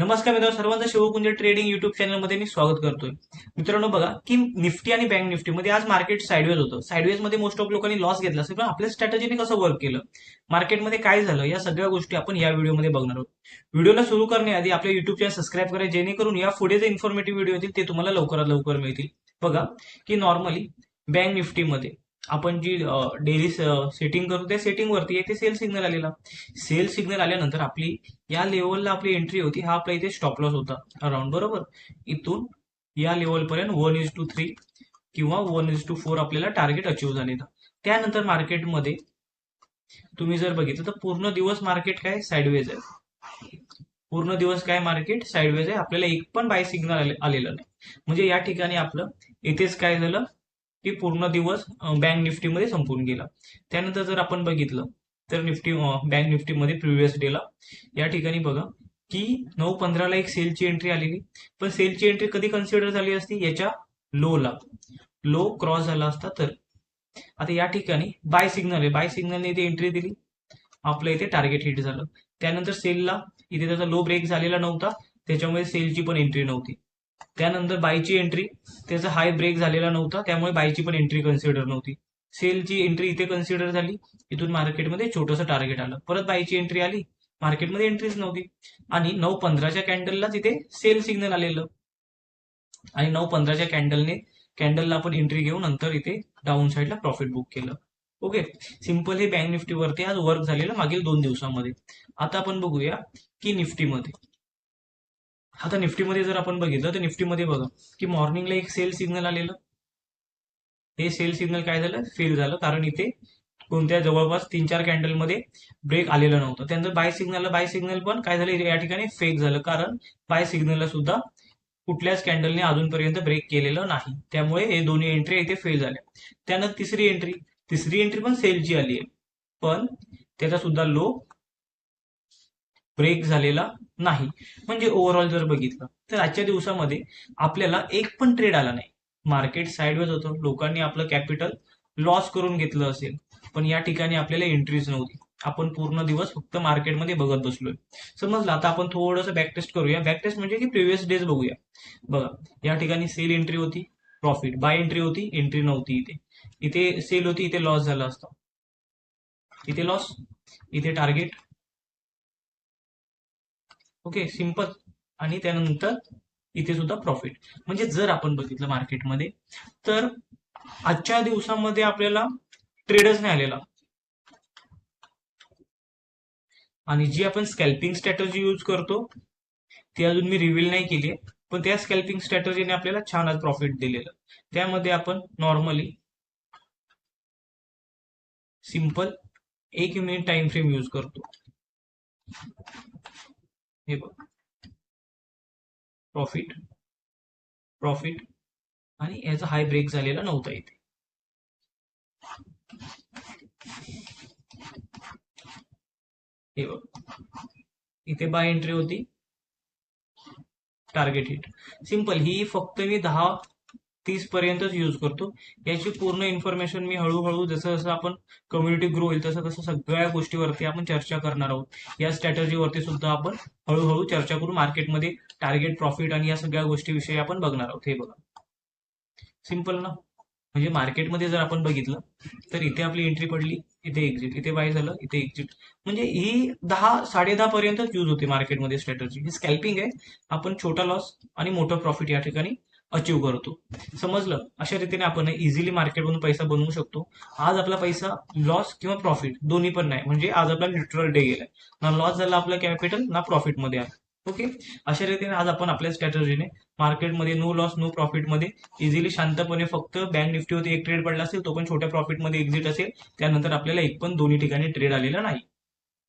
नमस्कार मित्रांनो सर्वांचं शिवकुंज ट्रेडिंग युट्यूब चॅनलमध्ये मी स्वागत करतोय. मित्रांनो बघा की निफ्टी आणि बँक निफ्टी मध्ये आज मार्केट साईडवेज होतं. साईडवेजमध्ये मोस्ट ऑफ लोकांनी लॉस घेतला असेल पण आपल्या स्ट्रॅटजीने कसं वर्क केलं? मार्केटमध्ये काय झालं? या सगळ्या गोष्टी आपण या व्हिडिओमध्ये बघणार आहोत. व्हिडिओला सुरू करण्याआधी आपल्या युट्यूब चॅनल सबस्क्राईब करा जेणेकरून या पुढे जे इन्फॉर्मेटिव्ह व्हिडिओ येतील ते तुम्हाला लवकरात लवकर मिळतील. बघा की नॉर्मली बँक निफ्टीमध्ये आपण जी डेली सेटिंग करतो त्या सेटिंग वरती सेल सिग्नल आलेला. सेल सिग्नल आल्यानंतर आपली या लेवलला आपली एंट्री होती हा आपला इथे स्टॉप लॉस होता. अराउंड बरोबर? इथून या लेवल पर्यंत वन इज टू थ्री किंवा वन इज टू फोर आपल्याला टार्गेट अचीव्ह झालेलं त्यानंतर मार्केटमध्ये तुम्ही जर बघितलं तर पूर्ण दिवस मार्केट काय? साईडवेज आहे. पूर्ण दिवस काय मार्केट साईडवेज आहे. आपल्याला एक पण बाय सिग्नल आलेलं नाही. म्हणजे या ठिकाणी आपलं इथेच काय झालं? की पूर्ण दिवस बँक निफ्टीमध्ये संपून गेला. त्यानंतर जर आपण बघितलं तर निफ्टी बँक निफ्टीमध्ये प्रिव्हियस डेला या ठिकाणी बघा की नऊ पंधराला एक सेलची एंट्री आलेली. पण सेलची एंट्री कधी कन्सिडर झाली असती? याच्या लोला लो. क्रॉस झाला असता तर. आता या ठिकाणी बाय सिग्नल आहे. बाय सिग्नलने इथे एंट्री दिली. आपलं इथे टार्गेट हिट झालं. त्यानंतर सेलला इथे त्याचा लो ब्रेक झालेला नव्हता. त्याच्यामुळे सेलची पण एंट्री नव्हती. त्यानंतर बायची एंट्री त्याचा हाय ब्रेक झालेला नव्हता. त्यामुळे बायची पण एंट्री कन्सिडर नव्हती. सेलची एंट्री इथे कन्सिडर झाली. इथून मार्केटमध्ये छोटंसं टार्गेट आलं. परत बायची एंट्री आली. मार्केटमध्ये एंट्रीच नव्हती. आणि नऊ पंधराच्या कॅन्डललाच इथे सेल सिग्नल आलेलं. आणि नऊ पंधराच्या कॅन्डलने कॅन्डलला आपण एंट्री घेऊन नंतर इथे डाऊन साईडला प्रॉफिट बुक केलं. ओके सिंपल हे बँक निफ्टीवरती आज वर्क झालेलं मागील दोन दिवसामध्ये. आता आपण बघूया की निफ्टीमध्ये. आता निफ्टीमध्ये जर आपण बघितलं तर निफ्टीमध्ये बघा की मॉर्निंगला एक सेल सिग्नल आलेलं. हे सेल सिग्नल काय झालं? फेल झालं. कारण इथे कोणत्या जवळपास तीन चार कॅन्डलमध्ये ब्रेक आलेलं नव्हतं. त्यानंतर बाय सिग्नलला बाय सिग्नल पण काय झालं? या ठिकाणी फेक झालं. कारण बाय सिग्नलला सुद्धा कुठल्याच कॅन्डलने अजूनपर्यंत ब्रेक केलेलं नाही. त्यामुळे हे दोन्ही एंट्री इथे फेल झाल्या त्यानंतर तिसरी एंट्री तिसरी एंट्री पण सेलची आली आहे. पण त्याचा सुद्धा लो ब्रेक झालेला नाही. म्हणजे ओव्हरऑल जर बघितलं तर आजच्या दिवसामध्ये आपल्याला एक पण ट्रेड आला नाही. मार्केट साईडवेज होतं. लोकांनी आपलं कॅपिटल लॉस करून घेतलं असेल पण या ठिकाणी आपल्याला एंट्रीज नव्हती. आपण पूर्ण दिवस फक्त मार्केटमध्ये बघत बसलोय. समजलं? आता आपण थोडंसं बॅक टेस्ट करूया. बॅक टेस्ट म्हणजे की प्रिव्हियस डेज बघूया. बघा या ठिकाणी सेल एंट्री होती प्रॉफिट बाय एंट्री होती एंट्री नव्हती इथे. इथे सेल होती इथे लॉस झाला असता. इथे लॉस इथे टार्गेट ओके सिंपल आणि त्यानंतर इथे सुद्धा प्रॉफिट म्हणजे जर आपण बघितलं मार्केटमध्ये तर आजच्या दिवसामध्ये आपल्याला ट्रेडर्स नाही आलेला. आणि जी आपण स्कॅल्पिंग स्ट्रॅटर्जी यूज करतो ती अजून मी रिव्हील नाही केली पण त्या स्कॅल्पिंग स्ट्रॅटर्जीने आपल्याला छान आज प्रॉफिट दिलेलं. त्यामध्ये आपण नॉर्मली सिंपल एक मिनिट टाइम फ्रेम यूज करतो. हे बघ. प्रॉफिट प्रॉफिट आणि याचा हाय ब्रेक झालेला नव्हता इथे. हे बघ. इथे बाय एंट्री होती. टार्गेट हिट सिंपल ही फक्त मी दहा तीस पर्यंतच यूज करतो. याची पूर्ण इन्फॉर्मेशन मी हळूहळू जसं जसं आपण कम्युनिटी ग्रो होईल तसं तसं सगळ्या गोष्टीवरती आपण चर्चा करणार आहोत. या स्ट्रॅटर्जीवरती सुद्धा आपण हळूहळू चर्चा करू मार्केटमध्ये टार्गेट प्रॉफिट आणि या सगळ्या गोष्टीविषयी आपण बघणार आहोत. हे बघा. सिंपल ना? म्हणजे मार्केटमध्ये जर आपण बघितलं तर इथे आपली एंट्री पडली इथे एक्झिट इथे बाय झालं इथे एक्झिट म्हणजे ही दहा साडे दहा पर्यंतच यूज होते मार्केटमध्ये स्ट्रॅटर्जी ही स्कॅल्पिंग आहे. आपण छोटा लॉस आणि मोठं प्रॉफिट या ठिकाणी अचीव करतो. समजलं? अशा रीतीने आपण इझिली मार्केटमधून पैसा बनवू शकतो. आज आपला पैसा लॉस किंवा प्रॉफिट दोन्ही पण नाही. म्हणजे आज आपला न्यूट्रल डे गेलाय. ना लॉस झाला आपला कॅपिटल ना प्रॉफिटमध्ये आहे. ओके अशा रीतीने आज आपण आपल्या स्ट्रॅटर्जीने मार्केटमध्ये नो लॉस नो प्रॉफिटमध्ये इझिली शांतपणे फक्त बँक निफ्टीवरती एक ट्रेड पडला असेल तो पण छोट्या प्रॉफिटमध्ये एक्झिट असेल. त्यानंतर आपल्याला एक पण दोन्ही ठिकाणी ट्रेड आलेला नाही.